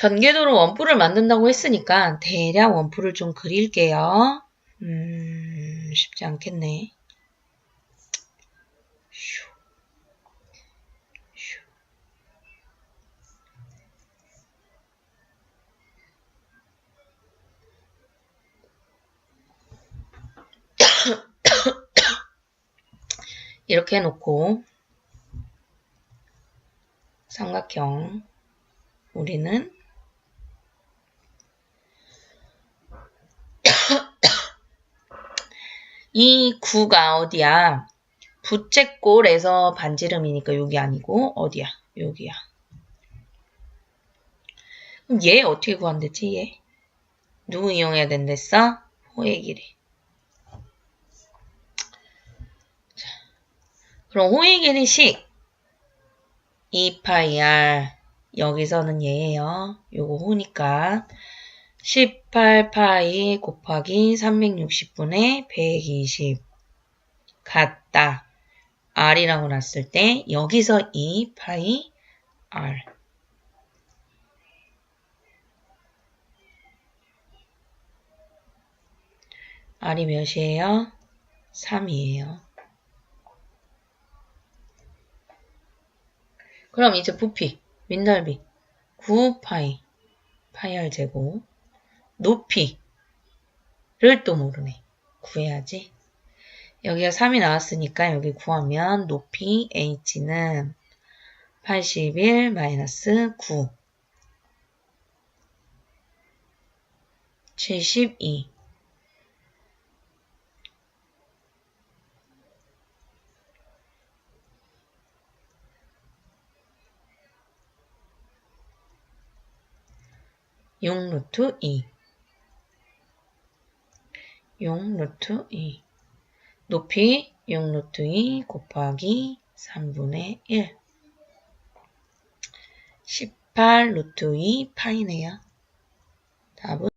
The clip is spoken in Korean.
전개도로 원뿔을 만든다고 했으니까 대략 원뿔을 좀 그릴게요. 음, 쉽지 않겠네. 이렇게 해놓고 삼각형 우리는 이 구가 어디야? 부채꼴에서 반지름이니까 여기 아니고 어디야? 여기야. 그럼 얘 어떻게 구한댔지 얘? 누구 이용해야 된댔어? 호의 길이. 자, 그럼 호의 길이식 2파이 r 여기서는 얘예요. 요거 호니까 18파이 곱하기 360분의 120 같다. r이라고 놨을 때 여기서 2파이 r r이 몇이에요? 3이에요. 그럼 이제 부피, 윗넓이 9파이 파이 r 제곱 높이를 또 모르네. 구해야지. 여기가 3이 나왔으니까 여기 구하면 높이 h는 81 마이너스 9 72 6 루트 2 6 루트 2 높이 6 루트 2 곱하기 3분의 1 18 루트 2 파이네요. 답은